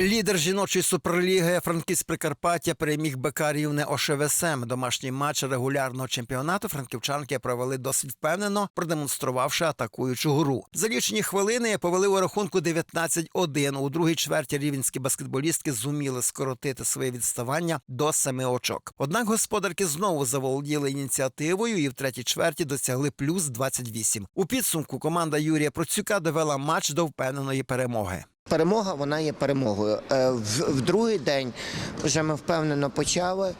Лідер жіночої суперліги Франківськ Прикарпаття переміг БК Рівне ОШВСМ. Домашній матч регулярного чемпіонату франківчанки провели досить впевнено, продемонструвавши атакуючу гру. За лічені хвилини повели у рахунку 19-1. У другій чверті рівенські баскетболістки зуміли скоротити своє відставання до семи очок. Однак господарки знову заволоділи ініціативою і в третій чверті досягли плюс 28. У підсумку команда Юрія Процюка довела матч до впевненої перемоги. Перемога вона є перемогою. Е, В, в другий день вже ми впевнено почали.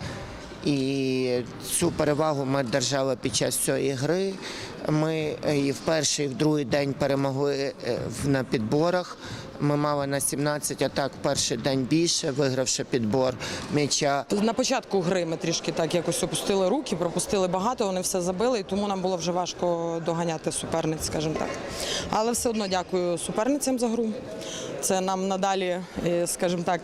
І цю перевагу ми держали під час цієї гри. Ми е, і в перший, і в другий день перемогли е, на підборах. Ми мали на 17 атак перший день більше, вигравши підбор м'яча. На початку гри ми трішки так якось опустили руки, пропустили багато, вони все забили, і тому нам було вже важко доганяти суперниць, скажімо так. Але все одно дякую суперницям за гру. Це нам надалі, е, скажімо так,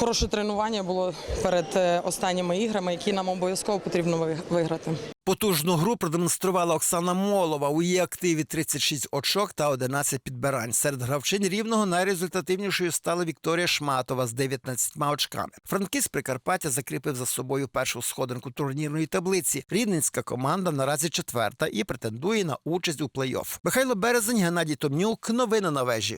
хороше тренування було перед е, останніми іграми, які нам обов'язково потрібно виграти. Потужну гру продемонструвала Оксана Молова. У її активі 36 очок та 11 підбирань. Серед гравчин рівного найрезультативнішою стала Вікторія Шматова з 19 очками. Франківськ Прикарпаття закріпив за собою першу сходинку турнірної таблиці. Рівненська команда наразі четверта і претендує на участь у плей-офф. Михайло Березень, Геннадій Томнюк. Новини на вежі.